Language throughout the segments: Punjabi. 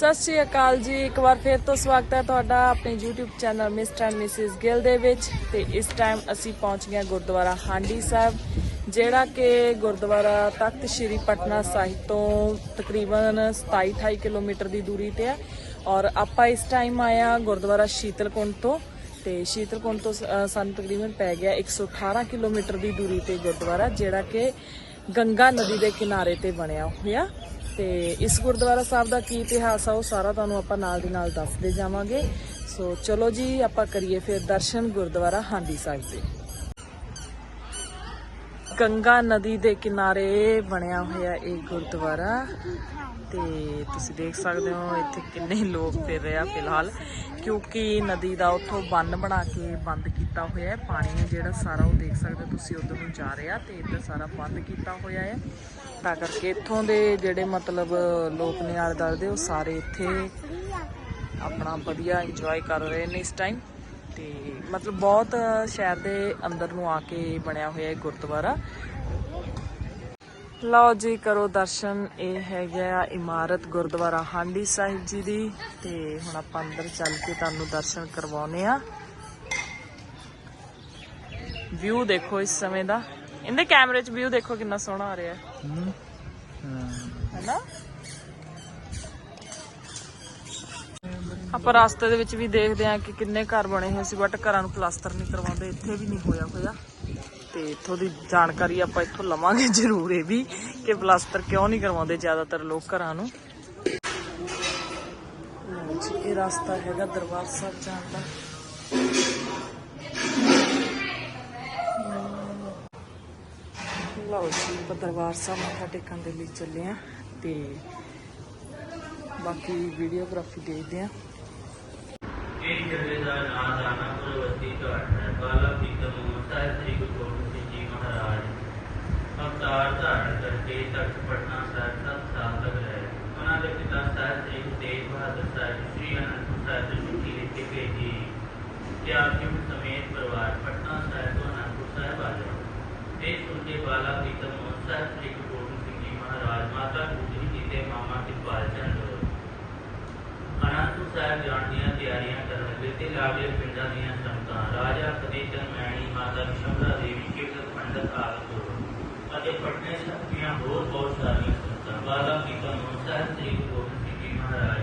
ਸਤਿ ਸ਼੍ਰੀ ਅਕਾਲ ਜੀ। ਇੱਕ ਵਾਰ ਫਿਰ ਤੋਂ ਸਵਾਗਤ ਹੈ ਤੁਹਾਡਾ ਆਪਣੇ YouTube channel mister and missus Gill ਦੇ ਵਿੱਚ। ਤੇ ਇਸ ਟਾਈਮ ਅਸੀਂ ਪਹੁੰਚ ਗਏ ਹਾਂ ਗੁਰਦੁਆਰਾ ਹਾਂਡੀ ਸਾਹਿਬ, ਜਿਹੜਾ ਕਿ ਗੁਰਦੁਆਰਾ ਤਖਤ ਸ੍ਰੀ ਪਟਨਾ ਸਾਹਿਬ ਤੋਂ ਤਕਰੀਬਨ 27-28 ਕਿਲੋਮੀਟਰ ਦੀ ਦੂਰੀ ਤੇ ਹੈ। ਔਰ ਆਪਾਂ ਇਸ ਟਾਈਮ ਆਇਆ ਗੁਰਦੁਆਰਾ ਸ਼ੀਤਲਕੁੰਡ ਤੋਂ। ਤੇ ਸ਼ੀਤਲਕੁੰਡ ਤੋਂ ਸ- ਸਾਨੂੰ ਤਕਰੀਬਨ ਪੈ ਗਿਆ 118 ਕਿਲੋਮੀਟਰ ਦੀ ਦੂਰੀ ਤੇ ਗੁਰਦੁਆਰਾ, ਜਿਹੜਾ ਕਿ ਗੰਗਾ ਨਦੀ ਦੇ ਕਿਨਾਰੇ ਤੇ ਬਣਿਆ ਹੋਇਆ। ਤੇ ਇਸ ਗੁਰਦੁਆਰਾ ਸਾਹਿਬ ਦਾ ਕੀ ਇਤਿਹਾਸ ਆ ਉਹ ਸਾਰਾ ਤੁਹਾਨੂੰ ਆਪਾਂ ਨਾਲ ਦੀ ਨਾਲ ਦੱਸਦੇ ਜਾਵਾਂਗੇ। ਸੋ ਚਲੋ ਜੀ, ਆਪਾਂ ਕਰੀਏ ਫਿਰ ਦਰਸ਼ਨ ਗੁਰਦੁਆਰਾ ਹਾਂਡੀ ਸਾਹਿਬ ਦੇ। ਗੰਗਾ ਨਦੀ ਦੇ ਕਿਨਾਰੇ ਬਣਿਆ ਹੋਇਆ ਇਹ ਗੁਰਦੁਆਰਾ। ਤੇ ਤੁਸੀਂ ਦੇਖ ਸਕਦੇ ਹੋ ਇੱਥੇ ਕਿੰਨੇ ਲੋਕ ਫਿਰ ਰਹੇ ਆ ਫਿਲਹਾਲ, ਕਿਉਂਕਿ ਨਦੀ ਦਾ ਉੱਥੋਂ ਬੰਨ ਬਣਾ ਕੇ ਬੰਦ ਕੀਤਾ ਹੋਇਆ ਹੈ। ਪਾਣੀ ਜਿਹੜਾ ਸਾਰਾ ਉਹ ਦੇਖ ਸਕਦੇ ਹੋ ਤੁਸੀਂ ਉਧਰ ਨੂੰ ਜਾ ਰਿਹਾ ਤੇ ਇੱਧਰ ਸਾਰਾ ਬੰਦ ਕੀਤਾ ਹੋਇਆ ਹੈ। ਤਾਂ ਕਰਕੇ ਇੱਥੋਂ ਦੇ ਜਿਹੜੇ ਮਤਲਬ ਲੋਕ ਨੇ ਆਲੇ ਦੁਆਲੇ ਉਹ ਸਾਰੇ ਇੱਥੇ ਆਪਣਾ ਵਧੀਆ ਇੰਜੋਏ ਕਰ ਰਹੇ ਨੇ ਇਸ ਟਾਈਮ ਤੇ ਮਤਲਬ ਬਹੁਤ ਸ਼ਹਿਰ ਦੇ ਅੰਦਰ ਨੂੰ ਆ ਕੇ ਬਣਿਆ ਹੋਇਆ ਹੈ ਗੁਰਦੁਆਰਾ। ਲਓ ਜੀ, ਕਰੋ ਦਰਸ਼ਨ। ਇਹ ਹੈਗਾ ਇਮਾਰਤ ਗੁਰਦੁਆਰਾ ਹਾਂਡੀ ਸਾਹਿਬ ਜੀ ਦੀ। ਤੇ ਹੁਣ ਆਪਾਂ ਅੰਦਰ ਚੱਲ ਕੇ ਤੁਹਾਨੂੰ ਦਰਸ਼ਨ ਕਰਵਾਉਨੇ ਆ। ਵਿਊ ਦੇਖੋ ਇਸ ਸਮੇਂ ਦਾ। ਇਹਦੇ ਕੈਮਰੇ 'ਚ ਵਿਊ ਦੇਖੋ ਕਿੰਨਾ ਸੋਹਣਾ ਆ ਰਿਹਾ। ਹੈ ਹੈਨਾ? ਆਪਾਂ ਰਸਤੇ ਦੇ ਵਿੱਚ ਵੀ ਦੇਖਦੇ ਆ ਕਿ ਕਿੰਨੇ ਘਰ ਬਣੇ ਹੋਏ ਸੀ ਬਟ ਘਰਾਂ ਨੂੰ ਪਲਾਸਟਰ ਨਹੀਂ ਕਰਵਾਉਂਦੇ। ਇੱਥੇ ਵੀ ਨਹੀਂ ਹੋਇਆ ਹੋਇਆ। ਤੇ ਇੱਥੋਂ ਦੀ ਜਾਣਕਾਰੀ ਆਪਾਂ ਇੱਥੋਂ ਲਵਾਂਗੇ ਜ਼ਰੂਰ ਇਹ ਵੀ ਕਿ ਪਲਾਸਟਰ ਕਿਉਂ ਨਹੀਂ ਕਰਵਾਉਂਦੇ ਜ਼ਿਆਦਾਤਰ ਲੋਕ ਘਰਾਂ ਨੂੰ। ਇਹ ਰਸਤਾ ਹੈਗਾ ਦਰਬਾਰ ਸਾਹਿਬ ਜਾਣ ਦਾ। ਲਓ ਜੀ, ਆਪਾਂ ਦਰਬਾਰ ਸਾਹਿਬ ਮੱਥਾ ਟੇਕਣ ਦੇ ਲਈ ਚੱਲੇ ਆ ਤੇ ਬਾਕੀ ਵੀਡੀਓਗ੍ਰਾਫੀ ਦੇਖਦੇ ਆ ਇਹ ਜਗ੍ਹਾ ਦਾ ਨਾਮ ਦਾਨਾਪੁਰ ਵਸਤੀ ਘਾਟ ਹੈ ਬਾਲਾ தட்டுப்படும் ਗੁਰੂ ਅਤੇ ਪਟਨੇ ਸਾਹਿਬ ਦੀਆਂ ਹੋਰ ਬਹੁਤ ਸਾਰੀਆਂ ਸੰਗਤਾਂ ਬਾਲਾ ਪੀਤਾ ਨੂੰ ਸਾਹਿਬ ਸ੍ਰੀ ਗੁਰੂ ਗੋਬਿੰਦ ਸਿੰਘ ਜੀ ਮਹਾਰਾਜ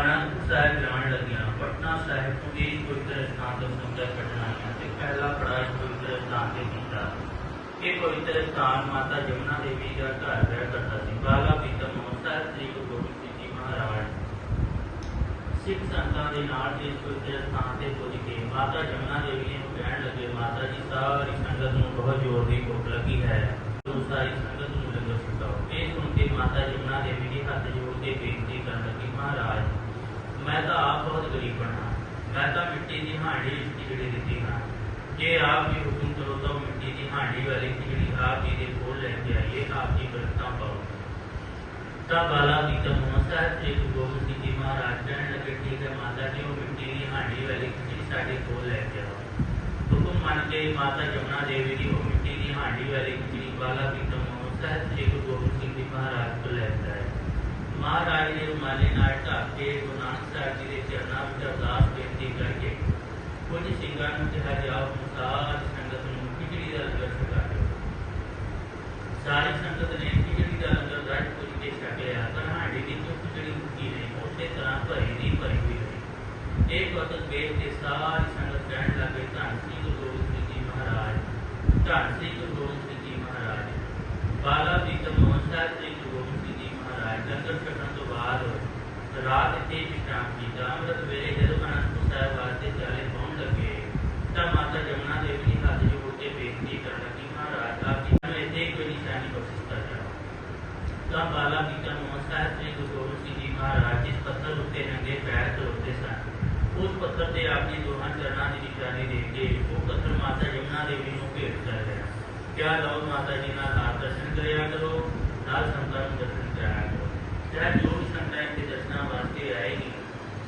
ਅਨੰਦਪੁਰ ਸਾਹਿਬ ਜਾਣ ਲੱਗਿਆ ਪਟਨਾ ਸਾਹਿਬ ਤੋਂ ਇਹ ਪਵਿੱਤਰ ਸਥਾਨ ਤੋਂ ਸੰਗਤਾਂ ਕੱਢਣ ਆਈਆਂ ਤੇ ਪਹਿਲਾ ਪੜਾਅ ਇਸ ਪਵਿੱਤਰ ਸਥਾਨ ਤੇ ਕੀਤਾ ਇਹ ਪਵਿੱਤਰ ਸਥਾਨ ਮਾਤਾ ਜਮਨਾ ਦੇਵੀ ਦਾ ਘਰ ਰਹਿ ਕਰਦਾ ਸੀ ਬਾਲਾ ਪੀਤਾ ਨੂੰ ਸਾਹਿਬ ਸ੍ਰੀ ਗੁਰੂ ਗੋਬਿੰਦ ਸਿੰਘ ਜੀ ਮਹਾਰਾਜ ਸਿੱਖ ਸੰਤਾਂ ਦੇ ਨਾਲ ਇਸ ਪਵਿੱਤਰ ਸਥਾਨ ਤੇ ਪੁੱਜ ਕੇ ਮਾਤਾ ਜਮਨਾ ਦੇਵੀ ਨੂੰ ਕਹਿਣ ਲੱਗੇ, ਮਾਤਾ ਜੀ, ਸਾਰੀ ਸੰਗਤ ਨੂੰ ਬਹੁਤ ਜ਼ੋਰ ਦੀ ਭੁੱਖ ਲੱਗੀ ਹੈ। ਤੂੰ ਸਾਰੀ ਸੰਗਤ ਨੂੰ ਲੰਗਰ ਛਕਾਓ। ਇਹ ਸੁਣ ਕੇ ਮਾਤਾ ਜਮਨਾ ਦੇਵੀ ਜੀ ਹੱਥ ਜੋੜ ਕੇ ਬੇਨਤੀ ਕਰਨ ਲੱਗੀ, ਮਹਾਰਾਜ, ਮੈਂ ਤਾਂ ਆਪ ਬਹੁਤ ਗਰੀਬ ਹਾਂ। ਮੈਂ ਤਾਂ ਮਿੱਟੀ ਦੀ ਹਾਂਡੀ ਖਿਚੜੀ ਦਿੱਤੀ ਹਾਂ। ਜੇ ਆਪ ਜੀ ਹੁਕਮ ਕਰੋ ਤਾਂ ਮਿੱਟੀ ਦੀ ਹਾਂਡੀ ਵਾਲੀ ਖਿਚੜੀ ਆਪ ਜੀ ਦੇ ਕੋਲ ਲੈ ਕੇ ਆਈਏ, ਆਪ ਜੀ ਬਰਕਤਾਂ ਪਾਓ। ਤਾਂ ਬਾਲਾ ਦੀ ਤਾਂ ਸਾਹਿਬ ਗੋਬਿੰਦ ਸਿੰਘ ਜੀ ਮਹਾਰਾਜ ਕਹਿਣ ਲੱਗੇ, ਠੀਕ ਹੈ ਮਾਤਾ ਜੀ, ਉਹ ਮਿੱਟੀ ਦੀ ਹਾਂਡੀ ਵਾਲੀ ਖਿਚੜੀ ਸਾਡੇ ਕੋਲ ਲੈ ਕੇ ਆਓ। ਹੁਕਮ ਮੰਨ ਕੇ ਮਾਤਾ ਜਮਨਾ ਦੇਵੀ ਜੀ, ਉਹ ਮਿੱਟੀ ਦੀ ਹਾਂਡੀ ਵਾਲੀ ਖਿਚੜੀ ਬਾਲਾ ਦੀ ਤਾਂ ਸਾਹਿਬ ਜੀ ਗੁਰੂ ਗੋਬਿੰਦ ਸਿੰਘ ਜੀ ਮਹਾਰਾਜ ਕੋਲ ਲੈ ਕੇ ਆਏ। ਮਹਾਰਾਜ ਨੇ ਰੁਮਾਲੇ ਨਾਲ ਢੱਕ ਕੇ ਗੁਰੂ ਨਾਨਕ ਸਾਹਿਬ ਜੀ ਦੇ ਚਰਨਾਂ ਵਿੱਚ ਅਰਦਾਸ ਬੇਨਤੀ ਕਰਕੇ ਕੁਝ ਸਿੰਘਾਂ ਨੂੰ ਕਿਹਾ ਜਾਓ ਹੁਣ ਸਾਰੀ ਸੰਗਤ ਨੂੰ ਖਿਚੜੀ ਦਾ ਲੰਗਰ ਛਕਾ ਦਿਓ ਸਾਰੀ ਸੰਗਤ ਨੇ ਖਿਚੜੀ ਦਾ ਲੰਗਰ ਰੱਜ ਪੁੱਜ ਕੇ ਛਕ ਲਿਆ ਪਰ ਹਾੜੀ ਦੀ ਚੁੱਪ ਜਿਹੜੀ ਮੁੱਕੀ ਨਹੀਂ ਉਸੇ ਤਰ੍ਹਾਂ ਭਰੀ ਦੀ ਭਰੀ ਹੋਈ ਰਹੀ ਇਹ ਵਕਤ ਵੇਖ ਕੇ ਸਾਰੀ ਸੰਗਤ ਕਹਿਣ ਲੱਗੇ ਧੰਨ ਸ੍ਰੀ ਗੁਰੂ ਗੋਬਿੰਦ ਸਿੰਘ ਜੀ ਮਹਾਰਾਜ ਧੰਨ ਸ੍ਰੀ ਗੁਰੂ ਗੋਬਿੰਦ ਸਿੰਘ ਜੀ ਮਹਾਰਾਜ ਬਾਲਾ ਦੀ ਤਮੋਨ ਸਾਹਿਬ ਸ੍ਰੀ ਗੁਰੂ ਗੋਬਿੰਦ ਸਿੰਘ ਜੀ ਮਹਾਰਾਜ ਲੰਗਰ ਛਕਣ ਤੋਂ ਬਾਅਦ ਰਾਤ ਇੱਥੇ ਵਿਸ਼ਰਾਮ ਕੀਤਾ ਅੰਮ੍ਰਿਤ ਵੇਲੇ ਜਦੋਂ ਅਨੰਦਪੁਰ ਸਾਹਿਬ ਵਾਸਤੇ ਚਾਲੇ ਪਹੁੰਚ ਲੱਗੇ ਤਾਂ ਮਾਤਾ ਜਮਨਾ ਦੇਵੀ ਜੀ ਹੱਥ ਜੋੜ ਕੇ ਬੇਨਤੀ ਕਰਨ ਲੱਗੀ ਮਹਾਰਾਜ ਆਪ ਜੀ ਨੂੰ ਇੱਥੇ ਕੋਈ ਨਿਸ਼ਾਨੀ ਬਖਸ਼ ਕਰ ਜਾਓ ਤਾਂ ਬਾਲਾ ਬੀਤਾ ਮੋਹਨ ਸਾਹਿਬ ਸ੍ਰੀ ਗੁਰੂ ਗੋਬਿੰਦ ਸਿੰਘ ਜੀ ਮਹਾਰਾਜ ਜਿਸ ਪੱਥਰ ਉੱਤੇ ਨੰਗੇ ਪੈਰ ਧੋਤੇ ਸਨ, ਉਸ ਪੱਥਰ ਤੇ ਆਪ ਜੀ ਦੋਹਾਂ ਚਰਨਾਂ ਦੀ ਨਿਸ਼ਾਨੀ ਦੇ ਕੇ ਉਹ ਪੱਥਰ ਮਾਤਾ ਜਮਨਾ ਦੇਵੀ ਨੂੰ ਭੇਟ ਕਰ ਰਿਹਾ ਕਿਆ ਲਓ ਮਾਤਾ ਜੀ ਨਾਲ ਆਪ ਦਰਸ਼ਨ ਕਰਿਆ ਕਰੋ, ਨਾਲ ਸੰਤਾਂ ਨੂੰ ਦਰਸ਼ਨ ਕਰਾਇਆ ਕਰੋ। ਚਾਹੇ ਜੋ ਵੀ ਸੰਤਾਂ ਇੱਥੇ ਦਰਸ਼ਨਾਂ ਵਾਸਤੇ ਆਏਗੀ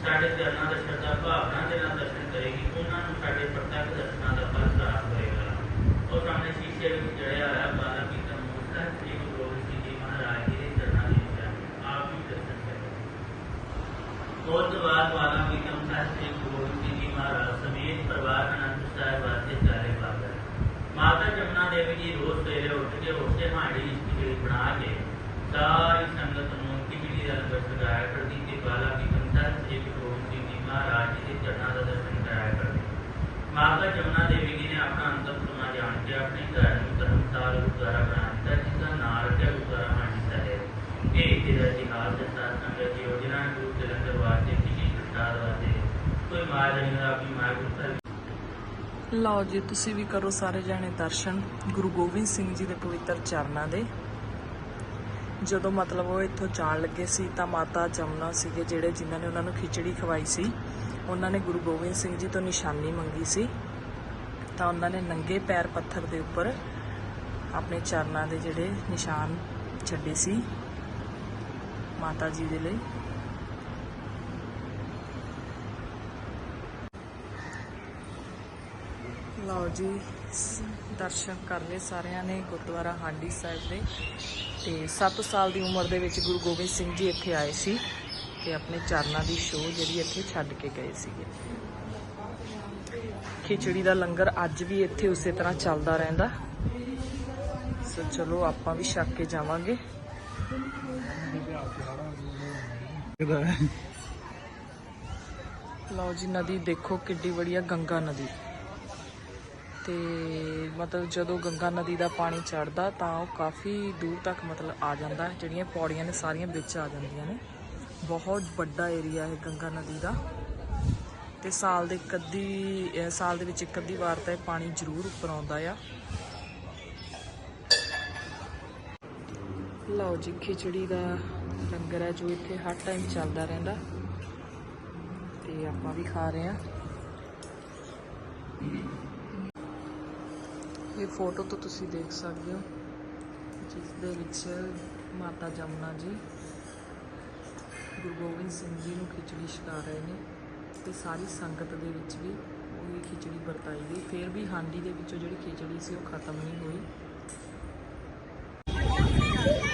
ਸਾਡੇ ਚਰਨਾਂ ਦਾ ਸ਼ਰਧਾ ਭਾਵਨਾ ਦੇ ਨਾਲ ਦਰਸ਼ਨ ਕਰੇਗੀ ਉਹਨਾਂ ਨੂੰ ਸਾਡੇ ਪ੍ਰਤੱਖ ਦਰਸ਼ਨਾਂ ਦਾ ਫਲ ਪ੍ਰਾਪਤ ਹੋਏਗਾ ਉਹ ਸਾਹਮਣੇ ਸ਼ੀਸ਼ੇ ਵਿੱਚ ਜੜਿਆ ਹੋਇਆ ਬਾਲਾ ਪੀਤਾ ਮੂਰਤ ਹੈ ਸ੍ਰੀ ਗੁਰੂ ਗੋਬਿੰਦ ਸਿੰਘ ਜੀ ਮਹਾਰਾਜ ਜੀ ਦੇ ਚਰਨਾਂ ਦੀ ਨਿਸ਼ਾਨੀ ਆਪ ਵੀ ਦਰਸ਼ਨ ਕਰੋ ਬਣਾ ਕੇ ਸਾਰੀ ਸੰਗਤ ਨੂੰ ਖਿਚੜੀ ਦਾ ਲੰਗਰ ਛਕਾਇਆ ਕਰਦੀ ਤੇ ਬਾਲਾ ਕੀ ਬੰਦਾ ਸ੍ਰੀ ਗੁਰੂ ਗੋਬਿੰਦ ਸਿੰਘ ਜੀ ਮਹਾਰਾਜ ਜੀ ਦੇ ਚਰਨਾਂ ਦਾ ਦਰਸ਼ਨ ਕਰਾਇਆ ਕਰਦੇ ਮਾਤਾ ਜਮਨਾ ਦੇਵੀ ਜੀ ਨੇ ਆਪਣਾ ਅੰਤਰ ਸੁਣਾ ਜਾਣ ਕੇ ਆਪਣੇ ਘਰ ਨੂੰ ਧਰਮਸਾਲ ਗੁਰਦੁਆਰਾ ਬਣਾ ਦਿੱਤਾ ਜਿਸ ਦਾ ਨਾਮ ਰੱਖਿਆ ਗੁਰਦੁਆਰਾ ਮਾਨੀ ਸਾਹਿਬ ਇਹ ਇਤਿਹਾਸ ਦੇ ਸਾਥ ਸੰਗਤ ਦੀ ਯੋਜਨਾ ਗੁਰੂ ਦੇ ਵਾਸਤੇ ਕਿਸੇ ਪ੍ਰਸਾਦ ਵਾਸਤੇ, ਕੋਈ ਮਾਇਆ ਦਾ ਆਪਣੀ ਮਾਇਆ ਲਓ ਜੀ, ਤੁਸੀਂ ਵੀ ਕਰੋ ਸਾਰੇ ਜਾਣੇ ਦਰਸ਼ਨ, ਗੁਰੂ ਗੋਬਿੰਦ ਸਿੰਘ ਜੀ ਦੇ ਪਵਿੱਤਰ ਚਰਨਾਂ ਦੇ। ਜਦੋਂ ਮਤਲਬ ਉਹ ਇੱਥੋਂ ਜਾਣ ਲੱਗੇ ਸੀ, ਤਾਂ ਮਾਤਾ ਜਮਨਾ ਸੀਗੇ ਜਿਹੜੇ ਜਿਨ੍ਹਾਂ ਨੇ ਉਹਨਾਂ ਨੂੰ ਖਿਚੜੀ ਖਵਾਈ ਸੀ। ਉਹਨਾਂ ਨੇ ਗੁਰੂ ਗੋਬਿੰਦ ਸਿੰਘ ਜੀ ਤੋਂ ਨਿਸ਼ਾਨੀ ਮੰਗੀ ਸੀ। ਤਾਂ ਉਹਨਾਂ ਨੇ ਨੰਗੇ ਪੈਰ ਪੱਥਰ ਦੇ ਉੱਪਰ ਆਪਣੇ ਚਰਨਾਂ ਦੇ ਜਿਹੜੇ ਨਿਸ਼ਾਨ ਛੱਡੇ ਸੀ। ਮਾਤਾ ਜੀ ਦੇ ਲਈ। ਲਓ ਜੀ ਦਰਸ਼ਨ ਕਰ ਲਏ ਸਾਰਿਆਂ ਨੇ ਗੁਰਦੁਆਰਾ ਹਾਂਡੀ ਸਾਹਿਬ ਦੇ। ਤੇ 7 ਸਾਲ ਦੀ ਉਮਰ ਦੇ ਵਿੱਚ ਗੁਰੂ ਗੋਬਿੰਦ ਸਿੰਘ ਜੀ ਇੱਥੇ ਆਏ ਸੀ ਤੇ ਆਪਣੇ ਚਰਨਾਂ ਦੀ ਸ਼ੋਅ ਜਿਹੜੀ ਇੱਥੇ ਛੱਡ ਕੇ ਗਏ ਸੀਗੇ। ਖਿਚੜੀ ਦਾ ਲੰਗਰ ਅੱਜ ਵੀ ਇੱਥੇ ਉਸੇ ਤਰ੍ਹਾਂ ਚੱਲਦਾ ਰਹਿੰਦਾ। ਸੋ ਚਲੋ ਆਪਾਂ ਵੀ ਛੱਕ ਕੇ ਜਾਵਾਂਗੇ। ਲਓ ਜੀ, ਨਦੀ ਦੇਖੋ ਕਿੱਡੀ ਵਧੀਆ ਗੰਗਾ ਨਦੀ। ਤੇ ਮਤਲਬ ਜਦੋਂ ਗੰਗਾ ਨਦੀ ਦਾ ਪਾਣੀ ਚੜਦਾ ਤਾਂ ਉਹ ਕਾਫੀ ਦੂਰ ਤੱਕ ਮਤਲਬ ਆ ਜਾਂਦਾ ਹੈ, ਜਿਹੜੀਆਂ ਪੌੜੀਆਂ ਨੇ ਸਾਰੀਆਂ ਵਿੱਚ ਆ ਜਾਂਦੀਆਂ ਨੇ। ਬਹੁਤ ਵੱਡਾ ਏਰੀਆ ਹੈ ਗੰਗਾ ਨਦੀ ਦਾ। ਤੇ ਸਾਲ ਦੇ ਇੱਕ ਅੱਧੀ ਸਾਲ ਦੇ ਵਿੱਚ ਇੱਕ ਅੱਧੀ ਵਾਰ ਤਾਂ ਇਹ ਪਾਣੀ ਜ਼ਰੂਰ ਉੱਪਰ ਆਉਂਦਾ ਆ। ਲਓ ਜੀ, ਖਿਚੜੀ ਦਾ ਲੰਗਰ ਹੈ ਜੋ ਇੱਥੇ ਹਰ ਟਾਈਮ ਚੱਲਦਾ ਰਹਿੰਦਾ। ਤੇ ਆਪਾਂ ਵੀ ਖਾ ਰਹੇ ਹਾਂ। ਇਹ ਫੋਟੋ ਤੋਂ ਤੁਸੀਂ ਦੇਖ ਸਕਦੇ ਹੋ। ਜਿਸ ਦੇ ਵਿੱਚ ਮਾਤਾ ਜਮਨਾ ਜੀ, ਗੁਰੂ ਗੋਬਿੰਦ ਸਿੰਘ ਜੀ ਨੂੰ ਖਿਚੜੀ ਛਕਾ ਰਹੇ ਨੇ ਤੇ ਸਾਰੀ ਸੰਗਤ ਦੇ ਵਿੱਚ ਵੀ ਉਹੀ ਖਿਚੜੀ ਵਰਤਾਈ ਗਈ। ਫਿਰ ਵੀ ਹਾਂਡੀ ਦੇ ਵਿੱਚੋਂ ਜਿਹੜੀ ਖਿਚੜੀ ਸੀ ਉਹ ਖਤਮ ਨਹੀਂ ਹੋਈ।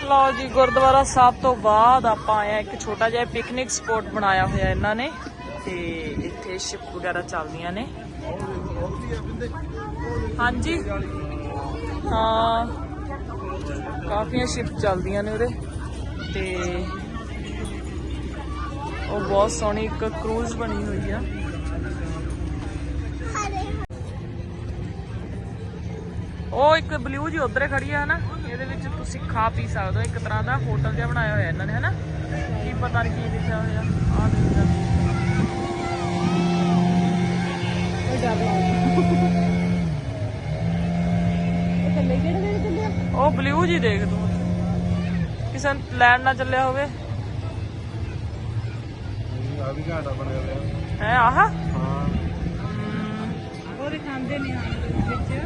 ਲਓ ਜੀ, ਗੁਰਦੁਆਰਾ ਸਾਹਿਬ ਤੋਂ ਬਾਅਦ ਆਪਾਂ ਆਏ ਹਾਂ ਇੱਕ ਛੋਟਾ ਜਿਹਾ ਪਿਕਨਿਕ ਸਪੌਟ ਬਣਾਇਆ ਹੋਇਆ ਇਹਨਾਂ ਨੇ। ਤੇ ਇੱਥੇ ਸ਼ਿਪ ਵਗੈਰਾ ਚੱਲਦੀਆਂ ਨੇ। ਹਾਂਜੀ। ਹਾਂ। ਕਾਫੀਆਂ ਸ਼ਿਪ ਚੱਲਦੀਆਂ ਨੇ ਉਰੇ। ਤੇ ਉਹ ਬਹੁਤ ਸੋਹਣੀ ਇੱਕ ਕਰੂਜ਼ ਬਣੀ ਹੋਈ ਆ। ਉਹ ਇੱਕ ਬਲੂ ਜੀ ਉਧਰੇ ਖੜੀ ਆ ਨਾ ਇਹਦੇ ਵਿੱਚ ਤੁਸੀਂ ਖਾ ਪੀ ਸਕਦੇ ਹੋ। ਇੱਕ ਤਰ੍ਹਾਂ ਦਾ ਹੋਟਲ ਜਿਹਾ ਬਣਾਇਆ ਹੋਇਆ ਇਹਨਾਂ ਨੇ ਹਨਾ? ਕੀ ਪਤਾ ਨਹੀਂ ਕੀ ਲਿਖਿਆ ਹੋਇਆ। ਆ? ਦੇਖਦਾ ਉਹ ਬਲੂ ਜੀ ਦੇਖ ਤੂੰ। ਕਿਸੇ ਨੇ ਲੈਣ ਨਾ ਚੱਲਿਆ ਹੋਵੇ। ਆ ਵੀ ਘਾਟਾ ਬਣਿਆ ਹੋਇਆ। ਹੈ ਆਹ? ਹਾਂ। ਉਹ ਦਿਖਾਉਂਦੇ ਨੇ ਵਿੱਚ।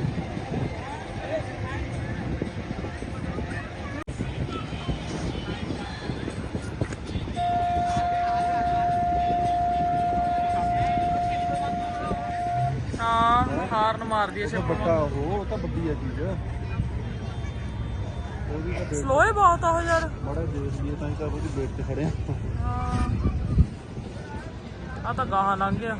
ਮਾਰਦੀ ਐ ਉਹ ਵੱਡਾ ਉਹ ਉਹ ਤਾਂ ਵੱਡੀ ਆ ਚੀਜ਼। ਉਹਦੀ ਤਾਂ ਬੇਟ ਸਲੋ ਹੀ ਬਹੁਤ ਆ ਉਹ ਯਾਰ। ਬੜਾ ਦੇਖ ਲਈਏ ਤਾਂ ਹੀ ਤਾਂ ਉਹਦੀ ਬੇਟ ਤੇ ਖੜੇ ਆ। ਆ ਤਾਂ ਗਾਹਾਂ ਲੰਘ ਗਿਆ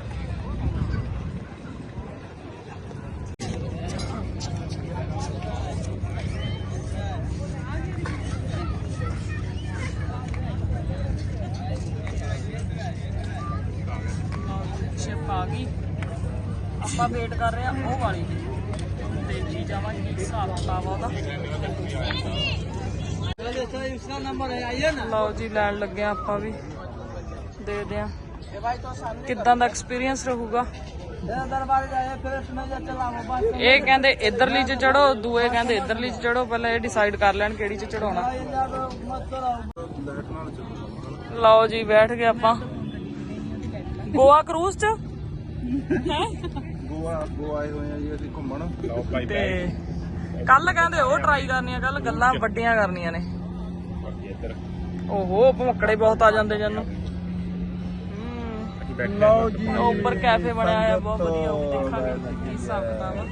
ਸ਼ਿਪ ਆ ਗਈ ਆਪਾਂ ਵੇਟ ਕਰ ਰਹੇ ਆ ਉਹ ਵਾਲੀ। ਦੀ ਤੇ ਜੀ ਜਾਵਾਂਗੇ ਕੀ ਹਿਸਾਬ ਕਿਤਾਬ ਆ ਉਹਦਾ। ਲਓ ਜੀ ਲੈਣ ਲੱਗੇ ਆ ਆਪਾਂ ਵੀ। ਦੇਖਦੇ ਆ ਕਿੱਦਾਂ ਦਾ ਐਕਸਪੀਰੀਅੰਸ ਰਹੂਗਾ? ਇਹ ਕਹਿੰਦੇ ਇਧਰਲੀ ਚ ਚੜੋ ਦੂਏ ਕਹਿੰਦੇ ਇਧਰਲੀ ਚ ਚੜੋ ਪਹਿਲਾਂ ਇਹ ਡਿਸਾਈਡ ਕਰ ਲੈਣ ਕਿਹੜੀ ਚ ਚੜਾਉਣਾ। ਲਓ ਜੀ ਬੈਠ ਗਏ ਆਪਾਂ। ਗੋਆ ਕਰੂਜ਼ ਚ? ਹੈ? ਗੋਆ ਗੋਆ ਆਏ ਹੋਏ ਆ ਜੀ ਅਸੀਂ ਘੁੰਮਣ। ਲਓ ਭਾਈ ਤੇ ਕੱਲ ਕਹਿੰਦੇ ਉਹ ਟਰਾਈ ਕਰਨੀਆਂ ਕੱਲ ਗੱਲਾਂ ਵੱਡੀਆਂ ਕਰਨੀਆਂ ਨੇ। ਓਹੋ ਭਮਕੜੇ ਬਹੁਤ ਆ ਜਾਂਦੇ ਜਨ ਲਓ ਜੀ। ਉਹ ਉੱਪਰ ਕੈਫੇ ਬਣਿਆ ਹੋਇਆ ਬਹੁਤ ਵਧੀਆ ਉਹ ਦੇਖਾਂਗੇ ਕੀ ਹਿਸਾਬ ਕਿਤਾਬ ਆ।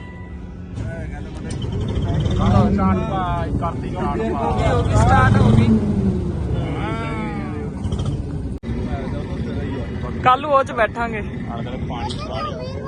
ਕਰਤੀ ਹੋ ਗਈ ਹੋ ਗਈ ਸਟਾਰਟ ਹੋ ਗਈ। ਕੱਲ ਉਹ ਚ ਬੈਠਾਂਗੇ। ਪਾਣੀ ਪਾਣੀ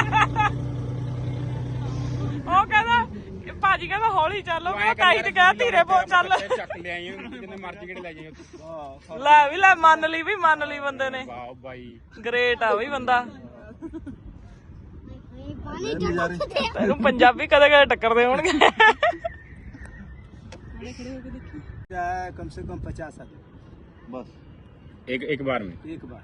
ਭਾਜੀ ਕਹਿੰਦਾ ਹੌਲੀ ਚੱਲੋ ਮੈਂ ਤਾਂ ਹੀ ਤੇ ਕਿਹਾ ਧੀਰੇ ਬੋਲ ਚੱਲ ਚੱਕ ਲਿਆਈ ਜਿੰਨੇ ਮਰਜ਼ੀ ਕਿਹੜੇ ਲੈ ਜਾਈਂ ਉੱਥੇ ਲੈ ਵੀ ਲੈ ਮੰਨ ਲਈ ਵੀ ਮੰਨ ਲਈ ਬੰਦੇ ਨੇ ਵਾਓ ਬਾਈ ਗ੍ਰੇਟ ਆ ਬਈ ਬੰਦਾ ਨਜ਼ਾਰੇ ਤੈਨੂੰ ਪੰਜਾਬੀ ਕਦੇ ਕਦੇ ਟੱਕਰਦੇ ਹੋਣਗੇ क्या है कम से कम पचास आदमी बस एक एक बार में एक बार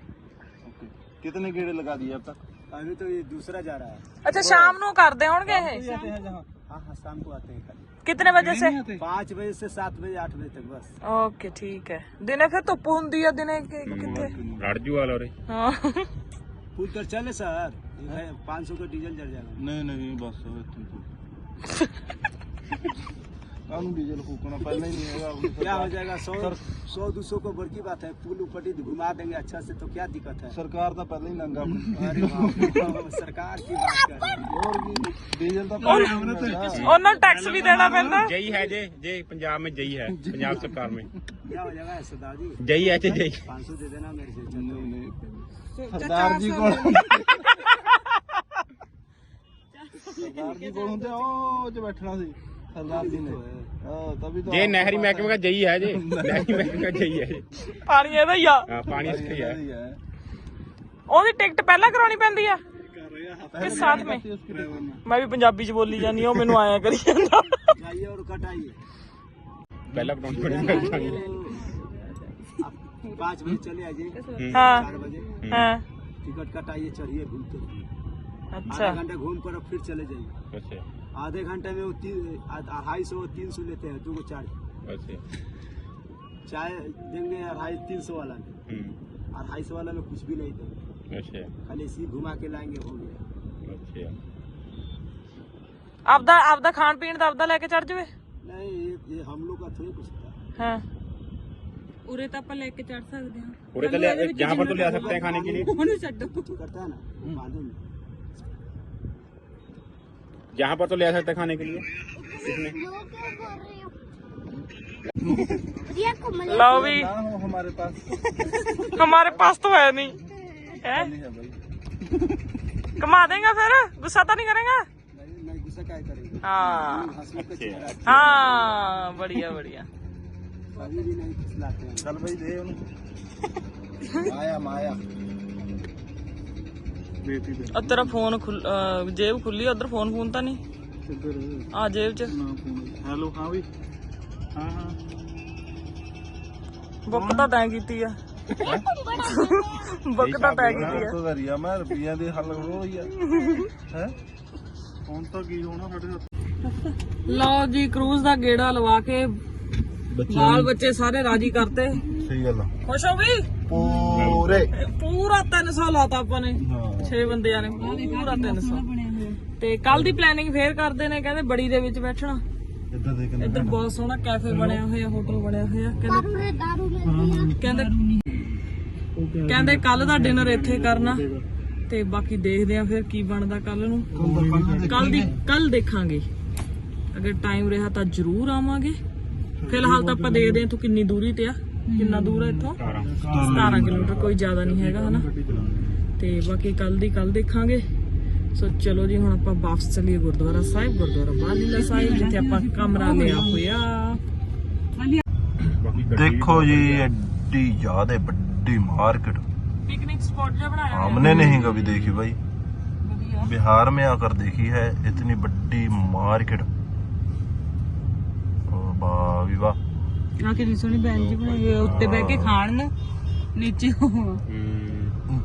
ओके कितने गेड़े लगा दिए अब तक अभी तो ये दूसरा जा रहा है ਅੱਛਾ ਸ਼ਾਮ ਨੂੰ ਕਰਦੇ ਹੋਣਗੇ ਇਹ जाते हैं जहाँ हाँ हाँ शाम को आते हैं कितने बजे से? पाँच बजे से सात बजे आठ बजे तक बस। ओके ठीक है। दिने फिर तो पून दिया दिने कितने? हाँ पूल तो चले सर। पाँच सौ का डीजल जल जाएगा। नहीं नहीं बस ਕਾਨੂੰ ਡੀਜ਼ਲ ਫੂਕਣਾ ਪਹਿਲਾਂ ਹੀ ਨਹੀਂ ਹੈਗਾ ਆਪਣੀ क्या हो सरकार- जाएगा सौ सौ दो सौ को बड़की बात है पुल ऊपर घुमा देंगे अच्छा से तो क्या दिक्कत है ਸਰਕਾਰ ਤਾਂ ਪਹਿਲਾਂ ਹੀ ਨੰਗਾ ਆਪਣੀ अरे वाह, सरकार की बात कर रहे हैं ਹੋਰ ਕੀ ਡੀਜ਼ਲ ਤਾਂ ਪਹਿਲਾਂ ਹੀ ਮਿਲਦਾ ਉਹਨਾਂ ਨੂੰ ਟੈਕਸ ਵੀ ਦੇਣਾ ਪੈਂਦਾ जई है जे जे पंजाब में जई है पंजाब सरकार में क्या हो जाएगा सरदार जी जई है जे जई पाँच सौ दे देना मेरे से ਨਹੀਂ ਨਹੀਂ ਸਰਦਾਰ ਜੀ ਕੋਲ ਸਰਦਾਰ ਜੀ ਕੋਲ ਹੁੰਦੇ ਉਹ ਚ ਬੈਠਣਾ ਸੀ हरदासी ने हाँ तभी तो ये नहरी महकमे का जई है जी नहरी महकमे का जई है ਪਾਣੀ ਇਹਦਾ ਹੀ ਆ ਹਾਂ ਪਾਣੀ ਸਹੀ है है ਉਹਦੀ ਟਿਕਟ ਪਹਿਲਾਂ ਕਰਾਉਣੀ ਪੈਂਦੀ ਆ के साथ में ਮੈਂ ਵੀ ਪੰਜਾਬੀ ਚ ਬੋਲੀ ਜਾਂਦੀ ਆ ਉਹ ਮੈਨੂੰ ਆਇਆ ਕਰੀ ਜਾਂਦਾ जाइए और कटाइए ਪਹਿਲਾਂ ਬਣਾਉਣੀ ਪੈਣੀ है। आप पाँच बजे चले आइए ਹਾਂ चार बजे ਹਾਂ टिकट कटाइए चढ़िए घूमते रहिए। आधा अच्छा घंटा घूम कर और फिर चले जाइए ਅੱਛਾ आधे घंटे में वो तीन अढ़ाई सौ तीन सौ लेते हैं दो को चाय अच्छा चाय देंगे अढ़ाई तीन सौ वाला में हम्म, अढ़ाई सौ वाला में कुछ भी नहीं देंगे अच्छा खाली इसी घुमा के लाएंगे हो गया अच्छा ਆਪਦਾ ਆਪਦਾ ਖਾਣ ਪੀਣ ਦਾ ਆਪਦਾ ਲੈ ਕੇ ਚੜ ਜਵੇ नहीं ये, ये हम लोग का थोड़ी कुछ था ਹਾਂ ਉਰੇ ਤਾਂ ਆਪਾਂ ਲੈ ਕੇ ਚੜ ਸਕਦੇ ਹਾਂ पूरे तो ले यहाँ पर तो ले आ सकते हैं खाने के लिए ਉਹਨੂੰ ਛੱਡੋ करता है ना बांधो में यहाँ पर तो ले आ सकते खाने के लिए। इसमें। लाओ भी। हमारे पास। हमारे पास तो है नहीं। है? कमा देंगे फिर? गुस्सा तो नहीं करेंगे? हाँ। अच्छा। हाँ, बढ़िया बढ़िया। चल भाई दे माया माया। ਤੇਰਾ ਫੋਨ ਜੇਬ ਖੁੱਲੀ ਉਧਰ ਫੋਨ ਫੋਨ ਤਾਂ ਨਹੀਂ? ਆ ਜੇਬ 'ਚ। ਹੈਲੋ ਹਾਂ ਵੀ। ਹਾਂ ਹਾਂ। ਬੁੱਕ ਤੈਂ ਕੀਤੀ ਆ। ਬੁੱਕ ਤੈਂ ਕੀਤੀ ਆ। ਕਰੀਆ ਮੈਂ ਰੁਪਈਆਂ ਦੀ ਹੱਲ ਹੋ ਰਹੀ ਆ। ਹੈ? ਹੁਣ ਕੀ ਹੋਣਾ ਸਾਡੇ ਲਓ ਜੀ ਕਰੂਜ਼ ਦਾ ਗੇੜਾ ਲਵਾ ਕੇ ਬਾਲ ਬੱਚੇ ਸਾਰੇ ਰਾਜੀ ਕਰਤੇ। ਸਹੀ ਗੱਲ ਆ। ਖੁਸ਼ ਹੋ ਗਈ ਪੂਰੇ। ਪੂਰਾ 300 ਲਾਤਾ ਆਪਾਂ ਨੇ। 6 ਬੰਦਿਆਂ ਨੇ ਪੂਰਾ 300 ਤੇ ਕੱਲ ਦੀ ਪਲੈਨਿੰਗ ਫੇਰ ਕਰਦੇ ਨੇ ਕਹਿੰਦੇ ਬੜੀ ਦੇ ਵਿੱਚ ਬੈਠਣਾ। ਇੱਧਰ ਦੇਖ ਇੱਧਰ ਬਹੁਤ ਸੋਹਣਾ ਕੈਫੇ ਬਣਿਆ ਹੋਇਆ ਹੋਟਲ ਬਣਿਆ ਹੋਇਆ ਕਹਿੰਦੇ ਕਹਿੰਦੇ ਕਹਿੰਦੇ ਕੱਲ ਦਾ ਡਿਨਰ ਇੱਥੇ ਕਰਨਾ। ਤੇ ਬਾਕੀ ਦੇਖਦੇ ਆ ਫਿਰ ਕੀ ਬਣਦਾ ਕੱਲ ਨੂੰ। ਕੱਲ ਦੀ ਕੱਲ ਦੇਖਾਂਗੇ। ਅਗਰ ਟਾਈਮ ਰਿਹਾ ਤਾਂ ਜ਼ਰੂਰ ਆਵਾਂਗੇ। ਫਿਲਹਾਲ ਤਾਂ ਆਪਾਂ ਦੇਖਦੇ ਆ ਤੂੰ ਕਿੰਨੀ ਦੂਰੀ ਤੇ ਆ। ਕਿੰਨਾ ਦੂਰ ਆ ਇੱਥੋਂ? 17 ਕਿਲੋਮੀਟਰ ਕੋਈ ਜ਼ਿਆਦਾ ਨਹੀਂ ਹੈਗਾ ਹਨਾ? ਤੇ ਬਾਕੀ ਕੱਲ ਦੀ ਕੱਲ ਦੇਖਾਂਗੇ। ਸੋ ਚਲੋ ਜੀ ਹੁਣ ਆਪਾਂ ਵਾਪਸ ਚਲੀਏ ਗੁਰਦੁਆਰਾ ਸਾਹਿਬ। ਗੁਰਦੁਆਰਾ ਬਾਲੀਲਾ ਸਾਹਿਬ ਜਿੱਥੇ ਆਪਾਂ ਕਮਰਾ ਲਿਆ ਹੋਇਆ। ਦੇਖੋ ਜੀ ਐਡੀ ਜ਼ਿਆਦਾ ਵੱਡੀ ਮਾਰਕੀਟ। पिकनिक स्पॉट जो बनाया हमने नहीं कभी देखी भाई बिहार में आकर देखी है इतनी बड़ी मार्केट ਵਾਹ। ਆ ਕੇ ਰਿਸੋਣੀ ਬੈਂਚ ਬਣਾਈ ਉੱਤੇ ਬਹਿ ਕੇ ਖਾਣ ਨੀਚੇ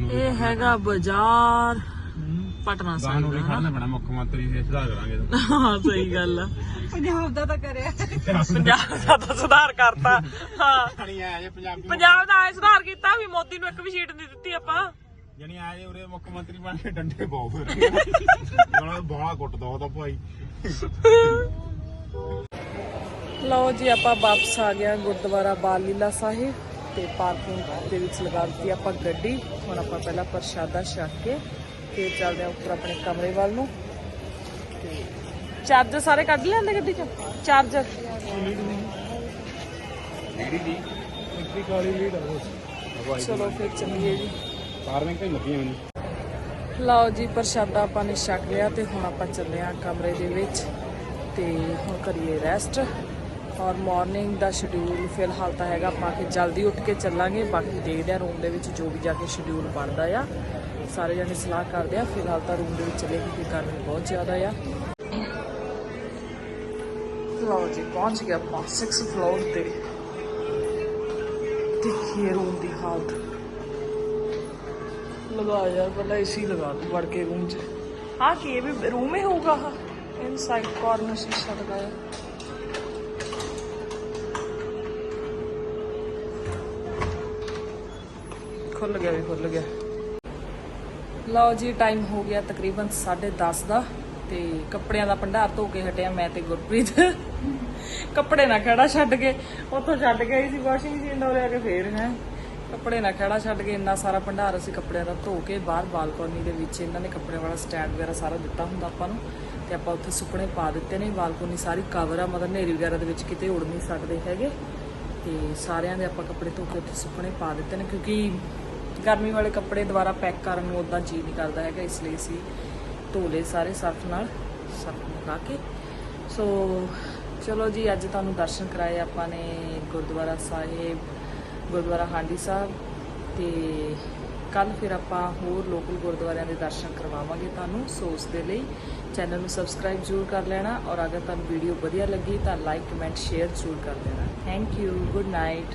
ਇਹ ਹੈਗਾ ਬਾਜ਼ਾਰ ਪਟਨਾ ਸਾਹਿਬ ਖੜਨਾ ਪੈਣਾ ਮੁੱਖ ਮੰਤਰੀ ਦੇ ਸੁਧਾਰ ਕਰਾਂਗੇ। ਹਾਂ ਸਹੀ ਗੱਲ ਆ। ਪੰਜਾਬ ਦਾ ਤਾਂ ਕਰਿਆ। ਪੰਜਾਬ ਦਾ ਤਾਂ ਸੁਧਾਰ ਕਰਤਾ। ਹਾਂ। ਪੰਜਾਬੀ ਪੰਜਾਬ ਦਾ ਆਏ ਸੁਧਾਰ ਕੀਤਾ ਵੀ ਮੋਦੀ ਨੂੰ ਇੱਕ ਵੀ ਸੀਟ ਨਹੀਂ ਦਿੱਤੀ ਆਪਾਂ। ਜਣੀ ਜੇ ਉਰੇ ਮੁੱਖ ਮੰਤਰੀ ਬਣ ਕੇ ਡੰਡੇ ਪਾਓ ਫਿਰ। ਬੜਾ ਬਾਲਾ ਕੁੱਟਦਾ ਉਹਦਾ ਭਾਈ। ਲਓ ਜੀ ਆਪਾਂ ਵਾਪਸ ਆ ਗਿਆ ਗੁਰਦੁਆਰਾ ਬਾਲ ਲੀਲਾ ਸਾਹਿਬ। ਤੇ ਪਾਰਕਿੰਗ ਦੇ ਵਿੱਚ ਲਗਾ ਦਿੱਤੀ ਆਪਾਂ ਗੱਡੀ। ਹੁਣ ਆਪਾਂ ਪਹਿਲਾਂ ਪ੍ਰਸ਼ਾਦਾ ਛਕ ਕੇ ਫਿਰ ਚੱਲਦੇ ਆ ਉੱਪਰ ਆਪਣੇ ਕਮਰੇ ਵੱਲ ਨੂੰ। ਤੇ ਚਾਰਜਰ ਸਾਰੇ ਕੱਢ ਲੈਂਦੇ ਗੱਡੀ ਚੋਂ? ਚਾਰਜਰ। ਇੱਕ ਕਾਲੀ ਲੀਡ ਆ ਬਸ ਚਲੋ ਫਿਰ ਚੱਲੀਏ ਜੀ। ਪਾਰਕਿੰਗ ਤੇ ਲੱਗੀਆਂ ਮੈਨੂੰ ਲਓ ਜੀ, ਪ੍ਰਸ਼ਾਦਾ ਆਪਾਂ ਨੇ ਛਕ ਲਿਆ ਤੇ ਹੁਣ ਆਪਾਂ ਚੱਲੇ ਆ ਕਮਰੇ ਦੇ ਵਿੱਚ ਤੇ ਹੁਣ ਕਰੀਏ ਰੈਸਟ ਔਰ ਮਾਰਨਿੰਗ ਦਾ ਸ਼ਡਿਊਲ ਫਿਲਹਾਲ ਤਾਂ ਹੈਗਾ ਆਪਾਂ ਕਿ ਜਲਦੀ ਉੱਠ ਕੇ ਚੱਲਾਂਗੇ, ਬਾਕੀ ਦੇਖਦੇ ਆ ਰੂਮ ਦੇ ਵਿੱਚ ਜੋ ਵੀ ਜਾ ਕੇ ਸ਼ਡਿਊਲ ਬਣਦਾ ਆ। ਸਾਰੇ ਜਣੇ ਸਲਾਹ ਕਰਦੇ ਆ ਫਿਲਹਾਲ ਤਾਂ ਰੂਮ ਦੇ ਵਿੱਚ ਚੱਲੇ ਕਿਉਂਕਿ ਗਰਮੀ ਬਹੁਤ ਜ਼ਿਆਦਾ ਆ। ਲਓ ਜੀ, ਪਹੁੰਚ ਗਏ ਆਪਾਂ 6th ਫਲੋਰ ਤੇ। ਦੇਖੀਏ ਰੂਮ ਦੀ ਹਾਲਤ। ਲਗਾ ਯਾਰ, ਪਹਿਲਾਂ ਏਸੀ ਲਗਾ ਦੂ ਵੜ ਕੇ ਰੂਮ 'ਚ। ਆ ਕੀ ਇਹ ਵੀ ਰੂਮ ਹੀ ਹੋਊਗਾ ਇਨਸਾਈਡ ਕਾਰਨਰ ਸ਼ੀਸ਼ਾ ਲਗਾਇਆ। ਖੁੱਲ ਗਿਆ ਵੀ ਖੁੱਲ ਗਿਆ। ਲਓ ਜੀ ਟਾਈਮ ਹੋ ਗਿਆ ਤਕਰੀਬਨ 10:30 ਦਾ ਤੇ ਕੱਪੜਿਆਂ ਦਾ ਭੰਡਾਰ ਧੋ ਕੇ ਹਟਿਆ ਮੈਂ ਤੇ ਗੁਰਪ੍ਰੀਤ। ਕੱਪੜੇ ਨਾ ਖੜਾ ਛੱਡ ਕੇ, ਉੱਥੋਂ ਛੱਡ ਕੇ ਆਈ ਸੀ ਵਾਸ਼ਿੰਗ ਮਸ਼ੀਨ ਤੋਂ ਲਿਆ ਕੇ ਫੇਰ ਹੈ ਕੱਪੜੇ ਨਾ ਖੜਾ ਛੱਡ ਕੇ ਇੰਨਾ ਸਾਰਾ ਭੰਡਾਰ ਅਸੀਂ ਕੱਪੜਿਆਂ ਦਾ ਧੋ ਕੇ ਬਾਹਰ ਬਾਲਕੋਨੀ ਦੇ ਵਿੱਚ ਇਹਨਾਂ ਨੇ ਕੱਪੜੇ ਵਾਲਾ ਸਟੈਂਡ ਵਗੈਰਾ ਸਾਰਾ ਦਿੱਤਾ ਹੁੰਦਾ ਆਪਾਂ ਨੂੰ। ਤੇ ਆਪਾਂ ਉੱਥੇ ਸੁੱਕਣੇ ਪਾ ਦਿੱਤੇ ਨੇ ਬਾਲਕੋਨੀ ਸਾਰੀ ਕਵਰ ਆ, ਮਤਲਬ ਨੇਰੀ ਵਗੈਰਾ ਦੇ ਵਿੱਚ ਕਿਤੇ ਉੜ ਨਹੀਂ ਸਕਦੇ ਹੈਗੇ। ਤੇ ਸਾਰਿਆਂ ਦੇ ਆਪਾਂ ਕੱਪੜੇ ਧੋ ਕੇ ਉੱਥੇ ਸੁੱਕਣੇ ਪਾ ਦਿੱਤੇ ਨੇ, ਕਿਉਂਕਿ ਗਰਮੀ ਵਾਲੇ ਕੱਪੜੇ ਦੁਬਾਰਾ ਪੈਕ ਕਰਨ ਨੂੰ ਉਦਾਂ ਜੀ ਨਹੀਂ ਕਰਦਾ ਹੈਗਾ, ਇਸ ਲਈ ਅਸੀਂ ਧੋ ਲਏ ਸਾਰੇ ਸਰਫ ਨਾਲ, ਸਰਫ ਲਗਾ ਕੇ। ਸੋ ਚਲੋ ਜੀ, ਅੱਜ ਤੁਹਾਨੂੰ ਦਰਸ਼ਨ ਕਰਾਏ ਆਪਾਂ ਨੇ ਗੁਰਦੁਆਰਾ ਸਾਹਿਬ, ਗੁਰਦੁਆਰਾ ਹਾਂਡੀ ਸਾਹਿਬ ਤੇ ਕੱਲ ਫਿਰ ਆਪਾਂ ਹੋਰ ਲੋਕਲ ਗੁਰਦੁਆਰਿਆਂ ਦੇ ਦਰਸ਼ਨ ਕਰਵਾਵਾਂਗੇ ਤੁਹਾਨੂੰ। ਸੋ ਉਸ ਦੇ ਲਈ ਚੈਨਲ ਨੂੰ ਸਬਸਕ੍ਰਾਈਬ ਜ਼ਰੂਰ ਕਰ ਲੈਣਾ ਔਰ ਅਗਰ ਤੁਹਾਨੂੰ ਵੀਡੀਓ ਵਧੀਆ ਲੱਗੀ ਤਾਂ ਲਾਈਕ ਕਮੈਂਟ ਸ਼ੇਅਰ ਜ਼ਰੂਰ ਕਰ ਦੇਣਾ ਥੈਂਕ ਯੂ ਗੁੱਡ ਨਾਈਟ